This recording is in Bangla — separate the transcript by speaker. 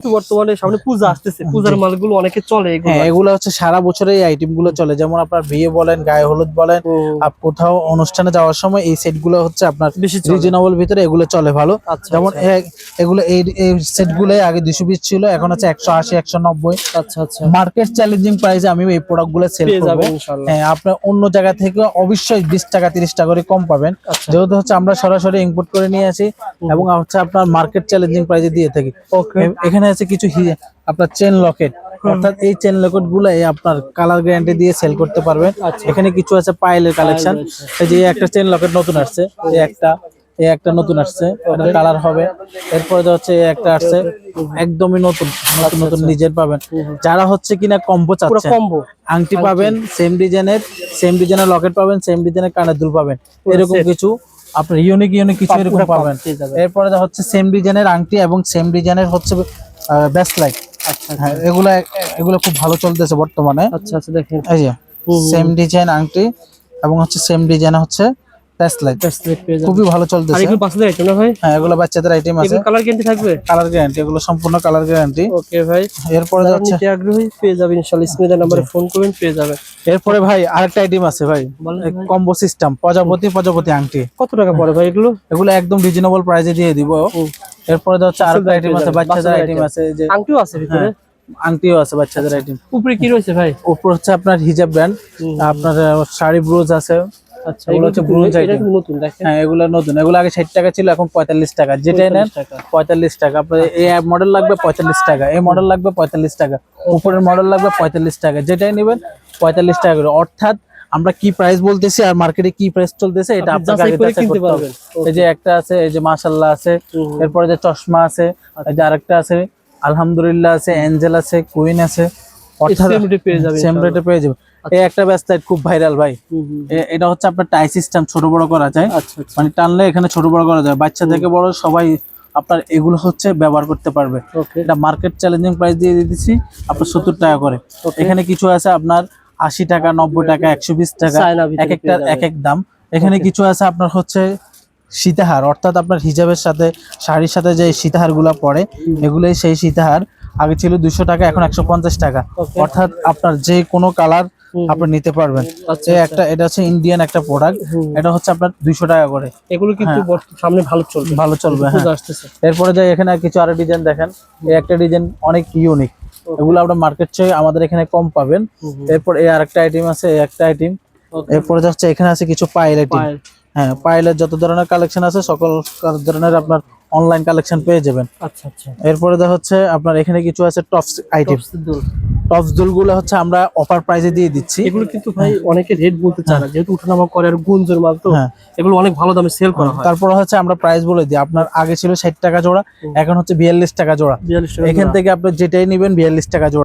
Speaker 1: কিন্তু বর্তমানে সামনে পূজা আসতেছে পূজার মালগুলো অনেকে চলে এগুলো।
Speaker 2: হ্যাঁ হচ্ছে সারা বছরে এই আইটেমগুলো চলে। যেমন আপনার বিয়ে বলেন গায়ে হলুদ বলেন কোথাও অনুষ্ঠানে যাওয়ার সময় এই সেটগুলো হচ্ছে আপনার
Speaker 1: বেশি
Speaker 2: রিজনেবল ভিতরে এগুলো চলে ভালো।
Speaker 1: আচ্ছা
Speaker 2: যেমন
Speaker 1: আচ্ছা,
Speaker 2: এগুলো এই এই সেটগুলো আগে দুশো পিস ছিল এখন হচ্ছে একশো আশি একশো নব্বই।
Speaker 1: আচ্ছা আচ্ছা।
Speaker 2: মার্কেট চ্যালেঞ্জিং প্রাইসে আমি এই প্রোডাক্টগুলো সেল
Speaker 1: পেয়ে
Speaker 2: করব। হ্যাঁ আপনার অন্য জায়গা থেকে অবশ্যই বিশ টাকা তিরিশ টাকা করে কম পাবেন।
Speaker 1: আচ্ছা।
Speaker 2: যেহেতু হচ্ছে আমরা সরাসরি ইম্পোর্ট করে নিয়ে আসি এবং হচ্ছে আপনার মার্কেট চ্যালেঞ্জিং প্রাইসে দিয়ে থাকি।
Speaker 1: ওকে
Speaker 2: এখানে আছে কিছু আপনার চেন লকেট অর্থাৎ এই চেন লকেটগুলো আপনার কালার গ্যারান্টি দিয়ে সেল করতে পারবেন।
Speaker 1: আচ্ছা।
Speaker 2: এখানে কিছু আছে পাইলের কালেকশন এই যে একটা চেন লকেট নতুন আসছে। এই একটা এই একটা নতুন আসছে। কালার হবে। এরপরে হচ্ছে একটা আসছে একদমই নতুন নতুন নতুন নিজের পাবেন। যারা হচ্ছে কিনা কম্বো
Speaker 1: আচ্ছা,
Speaker 2: চাচ্ছেন
Speaker 1: কম্বো
Speaker 2: আংটি পাবেন সেম ডিজাইনের সেম ডিজাইনের লকেট পাবেন সেম ডিজাইনের কানের দুল পাবেন। এরকম কিছু আপনার ইউনিক ইউনিক কিছু এরকম পাবেন। এরপরে হচ্ছে সেম ডিজাইনের আংটি এবং সেম ডিজাইনের হচ্ছে বেস্ট লাইট
Speaker 1: আচ্ছা
Speaker 2: হ্যাঁ এগুলো এগুলো খুব ভালো চলতেছে বর্তমানে।
Speaker 1: আচ্ছা আচ্ছা দেখেন
Speaker 2: এই যে সেম ডিজাইন আংটি এবং হচ্ছে সেম ডিজাইন হচ্ছে
Speaker 1: পেয়ে
Speaker 2: খুবই ভালো
Speaker 1: আর
Speaker 2: চলতেছে
Speaker 1: এগুলো বাচ্চাদের আইটেম না ভাই?
Speaker 2: হ্যাঁ এগুলো বাচ্চাদের আইটেম আছে।
Speaker 1: এগুলো কালার গ্যারান্টি থাকবে?
Speaker 2: কালার গ্যারান্টি এগুলো সম্পূর্ণ কালার গ্যারান্টি
Speaker 1: ওকে ভাই।
Speaker 2: এরপরে যা
Speaker 1: যারা
Speaker 2: হচ্ছে
Speaker 1: আগ্রহী পেয়ে যাবেন ইনশাআল্লাহ নাম্বারে ফোন করবেন পেয়ে যাবেন।
Speaker 2: এরপরে ভাই আরেকটা আইটেম আছে ভাই।
Speaker 1: ভাই।
Speaker 2: কম্বো সিস্টেম প্রজাপতি প্রজাপতি আংটি।
Speaker 1: কত টাকা পড়ে ভাই এগুলো?
Speaker 2: এগুলো একদম রিজনেবল প্রাইসে দিয়ে দিব। এরপরে হচ্ছে আরেকটা আইটেম আছে বাচ্চাদের আইটেম আছে যে
Speaker 1: আংটিও আছে ভিতরে?
Speaker 2: হ্যাঁ, আংটিও আছে বাচ্চাদের আইটেম
Speaker 1: উপরে কি রয়েছে ভাই?
Speaker 2: উপর হচ্ছে আপনার হিজাব ব্যান্ড আপনার শাড়ি ব্রুজ আছে
Speaker 1: আচ্ছা
Speaker 2: এগুলো হচ্ছে bronze
Speaker 1: এটা নতুন দেখেন।
Speaker 2: হ্যাঁ এগুলো নতুন। এগুলো আগে ষাট টাকা ছিল এখন পঁয়তাল্লিশ টাকা। যেটাই নেন
Speaker 1: 45 টাকা।
Speaker 2: পঁয়তাল্লিশ টাকা। আপনার এই মডেল লাগবে পঁয়তাল্লিশ টাকা এই মডেল লাগবে পঁয়তাল্লিশ টাকা। উপরের মডেল লাগবে পঁয়তাল্লিশ টাকা। যেটাই নেবেন পঁয়তাল্লিশ টাকা করে। অর্থাৎ আমরা কি প্রাইস বলতেছি আর মার্কেটে কি প্রাইস চলতেছে এটা
Speaker 1: আপনি
Speaker 2: আপনাকে আগে
Speaker 1: করে কিনতে পারবেন।
Speaker 2: এই যে একটা আছে এই যে মাশাল্লাহ আছে এরপরে যে চশমা আছে এই যে আরেকটা আছে আলহামদুলিল্লাহ আছে এঞ্জেল আছে কুইন আছে
Speaker 1: পেয়ে
Speaker 2: যাবে এই একটা ব্যাসলাইট খুব ভাইরাল ভাই। এটা হচ্ছে আপনার টাই সিস্টেম ছোট বড় করা যায়।
Speaker 1: আচ্ছা আচ্ছা।
Speaker 2: মানে টানলে এখানে ছোট বড় করা যায়। বাচ্চা থেকে বড় সবাই আপনার এগুলো হচ্ছে ব্যবহার করতে পারবে। এটা মার্কেট চ্যালেঞ্জিং প্রাইস দিয়ে দিতেছি আপনার সত্তর টাকা করে। এখানে কিছু আছে আপনার আশি টাকা নব্বই টাকা একশো বিশ টাকা এক একটা এক এক দাম। এখানে কিছু আছে আপনার হচ্ছে সীতাহার। অর্থাৎ আপনার হিজাবের সাথে শাড়ির সাথে যে সীতাহারগুলা পড়ে এগুলোই সেই সীতাহার। আগে ছিল দুশো টাকা এখন একশো পঞ্চাশ টাকা। অর্থাৎ আপনার যে কোনো কালার আপনি নিতে পারবেন।
Speaker 1: আচ্ছা,
Speaker 2: একটা এটা হচ্ছে ইন্ডিয়ান একটা প্রোডাক্ট এটা হচ্ছে আপনার দুইশো টাকা করে।
Speaker 1: এগুলো কিন্তু সামনে ভালো চলবে।
Speaker 2: ভালো চলবে হ্যাঁ। এরপরে যাই এখানে কিছু আরও ডিজাইন দেখেন। এই একটা ডিজাইন অনেক ইউনিক এগুলো আপনার মার্কেট চেয়ে আমাদের এখানে কম পাবেন। এরপর এই আরেকটা আইটেম আছে এই একটা আইটেম এরপর যাচ্ছে এখানে আছে কিছু পাইল আইটেম হ্যাঁ পাইলের যত ধরনের কালেকশন আছে সকল ধরনের আপনার অনলাইন কালেকশন পেয়ে যাবেন।
Speaker 1: আচ্ছা আচ্ছা।
Speaker 2: এরপরে দেখা হচ্ছে আপনার এখানে কিছু আছে টপস আইটেম
Speaker 1: Tops এর দুল।
Speaker 2: টপস দুলগুলো হচ্ছে আমরা অফার প্রাইসে দিয়ে দিচ্ছি।
Speaker 1: এগুলো কিন্তু ভাই অনেকে রেট বলতে চায় না যেহেতু উঠানামা করে আর গুঞ্জের মাল তো
Speaker 2: হ্যাঁ।
Speaker 1: এগুলো অনেক ভালো দামে সেল করা হয়।
Speaker 2: তারপর হচ্ছে আমরা প্রাইস বলে দিই আপনার আগে ছিল ষাট টাকা জোড়া এখন হচ্ছে বিয়াল্লিশ টাকা জোড়া। এখান থেকে আপনি যেটাই নেবেন বিয়াল্লিশ টাকা জোড়া।